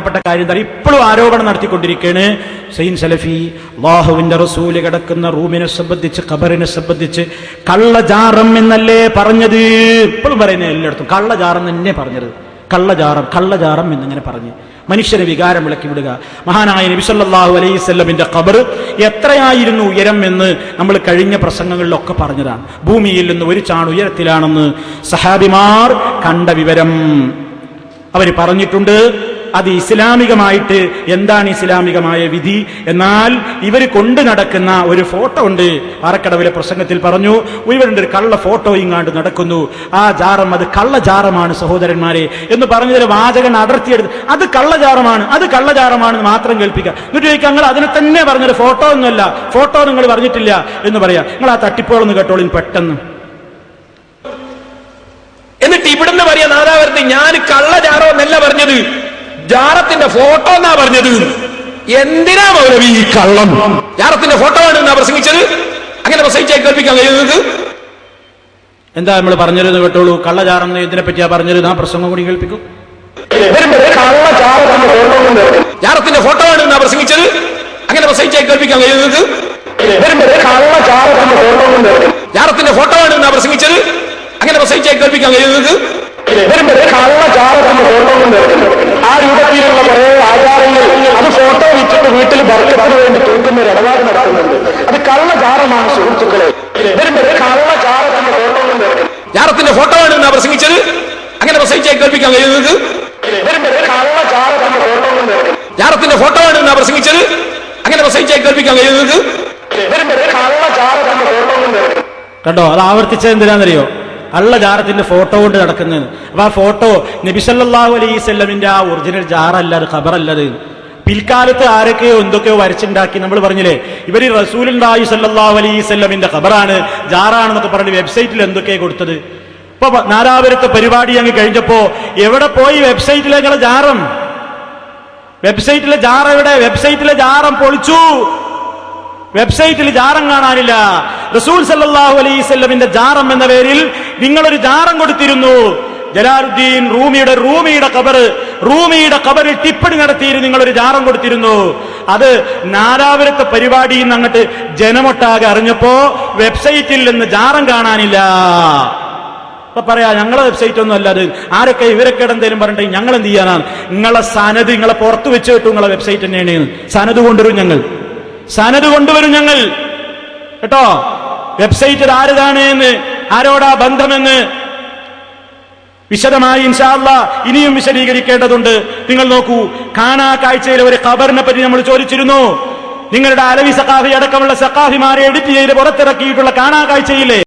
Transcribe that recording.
പ്പെട്ട കാര്യം എന്താ ഇപ്പോഴും ആരോപണം നടത്തിക്കൊണ്ടിരിക്കുകയാണ്. സൈൻ സലഫി അള്ളാഹുവിന്റെ റസൂൽ കിടക്കുന്ന റൂമിനെ സംബന്ധിച്ച് ഖബറിനെ സംബന്ധിച്ച് കള്ളജാറം എന്നല്ലേ പറഞ്ഞത്? ഇപ്പോഴും പറയുന്നത് എല്ലായിടത്തും കള്ളജാറം തന്നെ പറഞ്ഞത്. കള്ളജാറം കള്ളജാറം എന്നിങ്ങനെ പറഞ്ഞ്. മനുഷ്യനെ വികാരം വിളക്കി വിടുക. മഹാനായ നബിസല്ലാഹു അലൈവല്ലമിന്റെ ഖബർ എത്രയായിരുന്നു ഉയരം എന്ന് നമ്മൾ കഴിഞ്ഞ പ്രസംഗങ്ങളിലൊക്കെ പറഞ്ഞതാണ്. ഭൂമിയിൽ നിന്ന് ഒരു ചാൺ ഉയരത്തിലാണെന്ന് സഹാബിമാർ കണ്ട വിവരം. അവർ പറഞ്ഞിട്ടുണ്ട് അത് ഇസ്ലാമികമായിട്ട് എന്താണ് ഇസ്ലാമികമായ വിധി? എന്നാൽ ഇവർ കൊണ്ടു നടക്കുന്ന ഒരു ഫോട്ടോ ഉണ്ട്. പാറക്കടവിലെ പ്രസംഗത്തിൽ പറഞ്ഞു ഇവരുടെ ഒരു കള്ള ഫോട്ടോ ഇങ്ങാണ്ട് നടക്കുന്നു. ആ ജാറം അത് കള്ളജാറമാണ് സഹോദരന്മാരെ. എന്ന് പറഞ്ഞതിൽ വാചകൻ അടർത്തിയെടുത്ത് അത് കള്ളജാറമാണ് അത് കള്ളജാറമാണ് എന്ന് മാത്രം കേൾപ്പിക്കുക. എന്നിട്ട് ചോദിക്കുക നിങ്ങൾ അതിനെ തന്നെ പറഞ്ഞൊരു ഫോട്ടോ ഒന്നുമല്ല ഫോട്ടോ നിങ്ങൾ പറഞ്ഞിട്ടില്ല. എന്ന് പറയാ നിങ്ങൾ ആ തട്ടിപ്പോളൊന്ന് കേട്ടോളിൻ പെട്ടെന്ന്. എന്നിട്ട് ഇവിടുന്ന് പറയാ നാദാവരത്തി ഞാൻ കള്ളജാറോ എന്നല്ല പറഞ്ഞത്. ജാറത്തിന്റെ ഫോട്ടോ എന്നാ പറഞ്ഞത്? എന്തിനാ മൗലവി ഈ കള്ളം? ജാറത്തിന്റെ ഫോട്ടോ ആണ് എന്നാ പ്രസംഗിച്ചത്? അങ്ങനെ പ്രസംഗിച്ചാൽ കേൾപ്പിക്കാൻ കഴിയുന്നത് എന്താ നമ്മൾ പറഞ്ഞിരുന്നു കേട്ടോളൂ. കള്ളചാറെന്ന് ഇതിനെ പറ്റിയാ പറഞ്ഞിരുന്നു ആ പ്രസംഗം കൂടി കേൾപ്പിക്കും. ജാറത്തിന്റെ ഫോട്ടോ ആണ് എന്നാ പ്രസംഗിച്ചത്? അങ്ങനെ പ്രസംഗിച്ചാൽ കേൾപ്പിക്കാൻ കഴിയുന്നത് ജാറത്തിന്റെ ഫോട്ടോ ആണ് എന്നാ പ്രസംഗിച്ചത്? അങ്ങനെ പ്രസംഗിച്ചാൽ കേൾപ്പിക്കാൻ കഴിയുന്നത് രൂപത്തിലുള്ള കുറെ ആചാരങ്ങൾ. അത് ഫോട്ടോ വെച്ചിട്ട് വീട്ടിൽ ബർക്കത്തിന് വേണ്ടി തൂക്കുന്ന ഒരു ഇടപാട് നടക്കുന്നുണ്ട്. അത് കള്ളചാരമാണ് സുഹൃത്തുക്കളെ. തന്നെ ഫോട്ടോ ജാറത്തിന്റെ ഫോട്ടോ ആണ് എന്നാ പ്രസംഗിച്ചത്. അങ്ങനെ പ്രസംഗിച്ചാൽ കേൾപ്പിക്കാൻ കഴിയുന്നത് കള്ളചാര തന്നെ ഫോട്ടോ കൊണ്ട് ജാറത്തിന്റെ ഫോട്ടോ ആണ് എന്നാ പ്രസംഗിച്ചത്. അങ്ങനെ പ്രസംഗിച്ചാൽ കേൾപ്പിക്കാൻ കഴിയുന്നത് കണ്ടോ അത് ആവർത്തിച്ചത് എന്തിനാണെന്നറിയോ? അള്ള ജാറത്തിന്റെ ഫോട്ടോ കൊണ്ട് നടക്കുന്നത്. അപ്പൊ ആ ഫോട്ടോ നബിസല്ലാഹു അലൈസ്മിന്റെ ആ ഒറിജിനൽ ജാറല്ല അത് ഖബറല്ലത് പിൽക്കാലത്ത് ആരൊക്കെയോ എന്തൊക്കെയോ വരച്ചുണ്ടാക്കി. നമ്മൾ പറഞ്ഞില്ലേ ഇവർ റസൂലുണ്ടായി സല്ലാഹു അലൈസ്മിന്റെ ഖബറാണ് ജാറാണെന്നൊക്കെ പറഞ്ഞ് വെബ്സൈറ്റിൽ എന്തൊക്കെയാ കൊടുത്തത്. ഇപ്പൊ നാലാപുരത്തെ പരിപാടി അങ്ങ് കഴിഞ്ഞപ്പോ എവിടെ പോയി വെബ്സൈറ്റിലേക്കുള്ള ജാറം? വെബ്സൈറ്റിലെ ജാറ എവിടെ വെബ്സൈറ്റിലെ ജാറം പൊളിച്ചു. വെബ്സൈറ്റിൽ ജാറം കാണാനില്ല. റസൂൽ സല്ലാഹു അലൈസ്മിന്റെ ജാറം എന്ന പേരിൽ നിങ്ങളൊരു ജാറം കൊടുത്തിരുന്നു. ജലാലുദ്ദീൻ റൂമിയുടെ റൂമിയുടെ കബർ റൂമിയുടെ കബറിൽ ടിപ്പണി നടത്തിയിരുന്നു നിങ്ങളൊരു ജാറം കൊടുത്തിരുന്നു. അത് നാലാപുരത്തെ പരിപാടിയിൽ നിന്ന് അങ്ങോട്ട് ജനമൊട്ടാകെ അറിഞ്ഞപ്പോ വെബ്സൈറ്റിൽ നിന്ന് ജാറം കാണാനില്ല. അപ്പൊ പറയാ ഞങ്ങളെ വെബ്സൈറ്റ് ഒന്നും അല്ല അത്. ആരൊക്കെ ഇവരൊക്കെ എന്തെങ്കിലും പറഞ്ഞിട്ട് ഞങ്ങൾ എന്ത് ചെയ്യാനാണ്? നിങ്ങളെ സനത് നിങ്ങളെ പുറത്തു വെച്ച് കിട്ടും നിങ്ങളെ വെബ്സൈറ്റ് തന്നെയാണ്. സനത് കൊണ്ടുവരും ഞങ്ങൾ. സനത് കൊണ്ടുവരും ഞങ്ങൾ. കേട്ടോ? വെബ്സൈറ്റിൽ ആരുതാണ് എന്ന് ആരോടാ ബന്ധമെന്ന് വിശദമായി ഇൻഷാല്ല ഇനിയും വിശദീകരിക്കേണ്ടതുണ്ട്. നിങ്ങൾ നോക്കൂ കാണാ കാഴ്ചയിലെ ഒരു ഖബറിനെ പറ്റി നമ്മൾ ചോദിച്ചിരുന്നു. നിങ്ങളുടെ അലവി സഖാഫി അടക്കമുള്ള സഖാഫിമാരെ എഡിറ്റ് ചെയ്ത് പുറത്തിറക്കിയിട്ടുള്ള കാണാ കാഴ്ചയിലെ